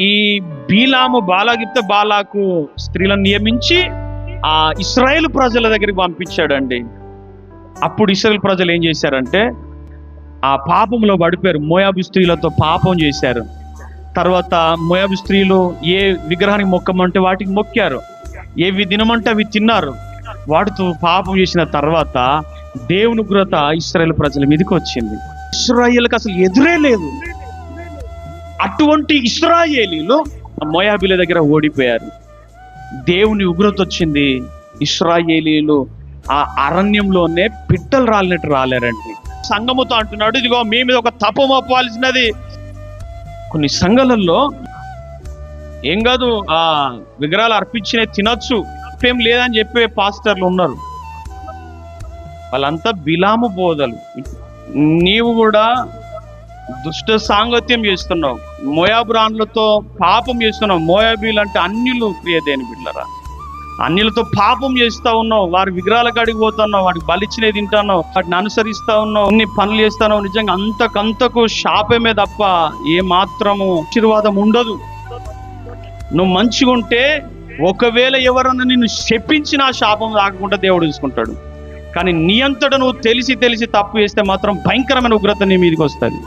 ఈ బీలాము బాలాగిప్త బాలాకు స్త్రీలను నియమించి ఆ ఇస్రాయేల్ ప్రజల దగ్గరికి పంపించాడండి. అప్పుడు ఇస్రాయేల్ ప్రజలు ఏం చేశారంటే ఆ పాపంలో పడిపోయారు. మోయాబు స్త్రీలతో పాపం చేశారు. తర్వాత మోయాబు స్త్రీలు ఏ విగ్రహానికి మొక్కమంటే వాటికి మొక్కారు. ఏవి తినమంటే అవి తిన్నారు. వాటితో పాపం చేసిన తర్వాత దేవుని గ్రత ఇస్రాయేల్ ప్రజల మీదకి వచ్చింది. ఇస్రాయేల్కి అసలు ఎదురే లేదు. అటువంటి ఇస్రాయేలీలు మోయాబిల దగ్గర ఓడిపోయారు. దేవుని ఉగ్రత వచ్చింది. ఇస్రాయేలీలు ఆ అరణ్యంలోనే పిట్టలు రాలినట్టు రాలేరండి. సంఘముతో అంటున్నాడు ఇదిగో మీ మీద ఒక తప్పు మోపాల్సినది కొన్ని సంఘాలలో ఏం కాదు ఆ విగ్రహాలు అర్పించిన తినొచ్చు ఏం లేదని చెప్పే పాస్టర్లు ఉన్నారు. వాళ్ళంతా బిలాము బోధలు. నీవు కూడా దుష్ట సాంగత్యం చేస్తున్నావు. మోయాబ్రాన్లతో పాపం చేస్తున్నావు. మోయాబీలు అంటే అన్యులు ప్రియదేని బిడ్డరా అన్యులతో పాపం చేస్తా ఉన్నావు. వారి విగ్రహాల కాడికి పోతున్నావు వాటికి బలిచ్చినవి తింటున్నావు వాటిని అనుసరిస్తా ఉన్నావు. అన్ని పనులు చేస్తున్నావు నిజంగా అంతకంతకు శాపమే తప్ప ఏ మాత్రము ఆశీర్వాదం ఉండదు. నువ్వు మంచిగా ఉంటే ఒకవేళ ఎవరన్నా నిన్ను శపించిన శాపం రాకుండా దేవుడు చూసుకుంటాడు. కానీ నీ అంతటా నువ్వు తెలిసి తెలిసి తప్పు చేస్తే మాత్రం భయంకరమైన ఉగ్రత నీ మీదకి వస్తుంది.